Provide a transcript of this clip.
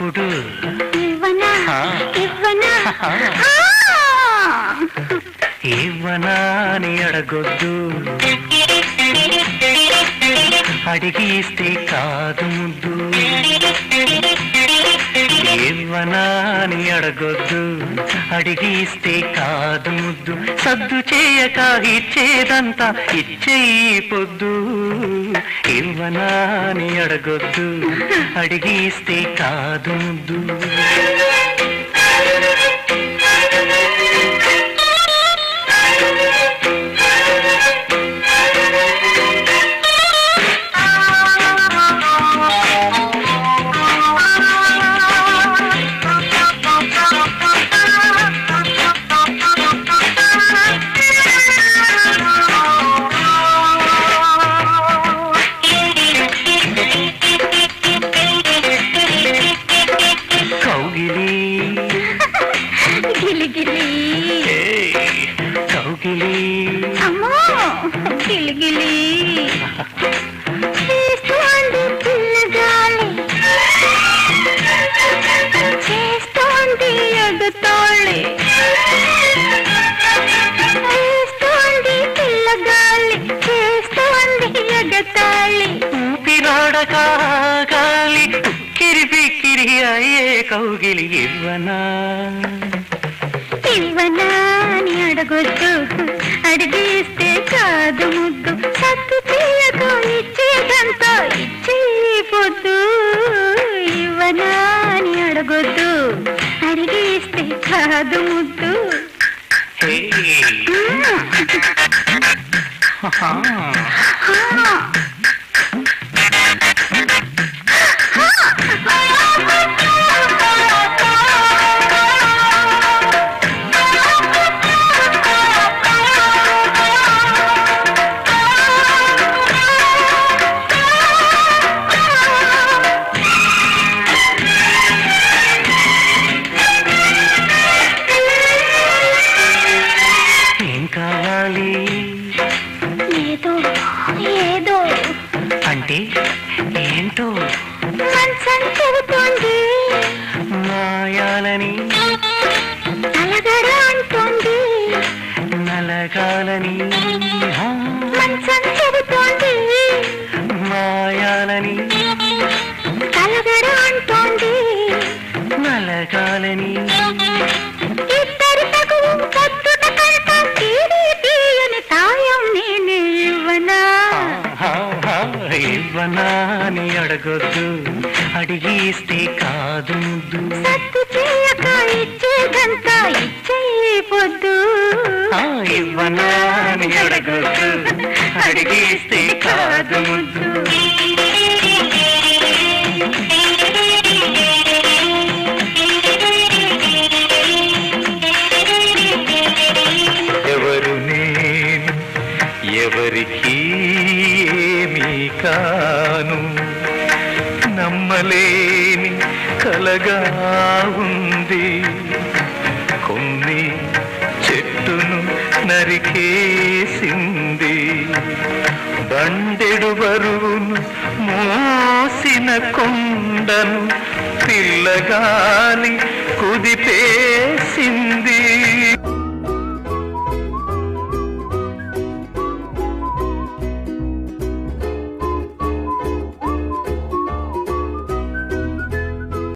మరిప్పుడు ఇవ్వనా అని అడగొద్దు. అడిగి ఇస్తే కాదు ముద్దు. ఇవ్వనా అని అడగొద్దు. అడిగిస్తే కాదు ముద్దు. సద్దు చేయక ఇచ్చేదంతా ఇచ్చేయి పొద్దు. ఇవ్వనా అని అడగొద్దు. అడిగిస్తే కాదు ముద్దు. చేస్తోంది ఎగతాళి ఊపిరాడక గాలి ఉక్కిరి బిక్కిరి అయ్యే కౌగిలి ఇవ్వనా? ఇవ్వనా అని అడగొద్దు అడిగిస్తే కాదు ముద్దు. సత్తు తీయక ఇచ్చేదంతా ఇచ్చేయపోద్దు ఇవ్వనా అని అడగొద్దు అడిగిస్తే కాదు ముద్దు. 哈哈 చెబుతోంది మాయాలని అలగడ అంటోంది. నలగాలని చెబుతోంది. మాయాలని కలగడ అంటోంది. నలగాలని ఇవ్వనా అని అడగొద్దు. అడిగిస్తే కాదు ముద్దు సత్తు చేయక ఇచ్చేదంతా ఇచ్చేయి పొద్దు. ఆ, ఇవ్వనా అని అడగొద్దు. అడిగిస్తే కాదు ఎవరు నేను? ఎవరికి? నీకాను నమ్మలేని కలగా ఉంది. కొన్ని చెట్టును నరికేసింది. బండెడు బరువును మోసిన కొండను పిల్లగాలి కుదిపేసింది.